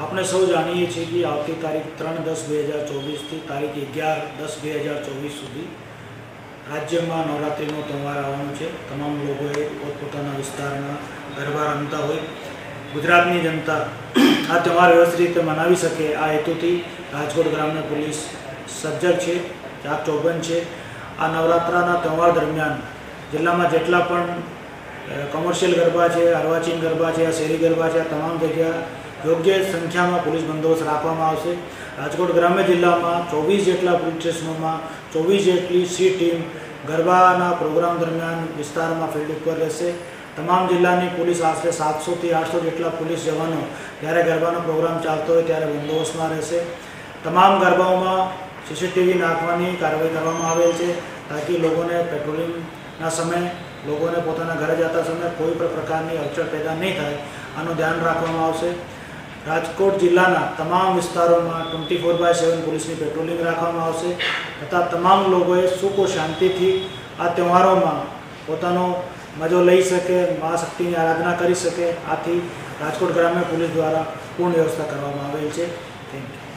આપણે સૌ જાણીએ છીએ કે આવતી તારીખ ત્રણ દસ બે હજાર ચોવીસથી તારીખ અગિયાર દસ બે હજાર ચોવીસ સુધી રાજ્યમાં નવરાત્રિનો તહેવાર આવવાનો છે. તમામ લોકોએ પોતપોતાના વિસ્તારમાં ગરબા રમતા હોય. ગુજરાતની જનતા આ તહેવાર વ્યવસ્થિત રીતે મનાવી શકે આ હેતુથી રાજકોટ ગ્રામ્ય પોલીસ સજ્જગ છે ચાક ચોબન છે. આ નવરાત્રાના તહેવાર દરમિયાન જિલ્લામાં જેટલા પણ કોમર્શિયલ ગરબા છે અર્વાચીન ગરબા છે, આ શેરી ગરબા છે, આ તમામ જગ્યા યોગ્ય સંખ્યામાં પોલીસ બંદોબસ્ત રાખવામાં આવશે. રાજકોટ ગ્રામ્ય જિલ્લામાં ચોવીસ જેટલા પોલીસ સ્ટેશનોમાં ચોવીસ જેટલી સી ટીમ ગરબાના પ્રોગ્રામ દરમિયાન વિસ્તારમાં ફિલ્ડ ઉપર રહેશે. તમામ જિલ્લાની પોલીસ આશરે સાતસોથી આઠસો જેટલા પોલીસ જવાનો જ્યારે ગરબાનો પ્રોગ્રામ ચાલતો હોય ત્યારે બંદોબસ્તમાં રહેશે. તમામ ગરબાઓમાં સીસીટીવી નાખવાની કાર્યવાહી કરવામાં આવેલ છે તાકી લોકોને પેટ્રોલિંગના સમયે, લોકોને પોતાના ઘરે જતા સમયે કોઈ પણ પ્રકારની અડચણ પેદા નહીં થાય, આનું ધ્યાન રાખવામાં આવશે. રાજકોટ જિલ્લાના તમામ વિસ્તારોમાં ટ્વેન્ટી ફોર બાય સેવન પોલીસની પેટ્રોલિંગ રાખવામાં આવશે તથા તમામ લોકોએ સુખ શાંતિથી આ તહેવારોમાં પોતાનો મજો લઈ શકે, મા શક્તિની આરાધના કરી શકે. આથી રાજકોટ ગ્રામ્ય પોલીસ દ્વારા પૂર્ણ વ્યવસ્થા કરવામાં આવેલ છે. Thank you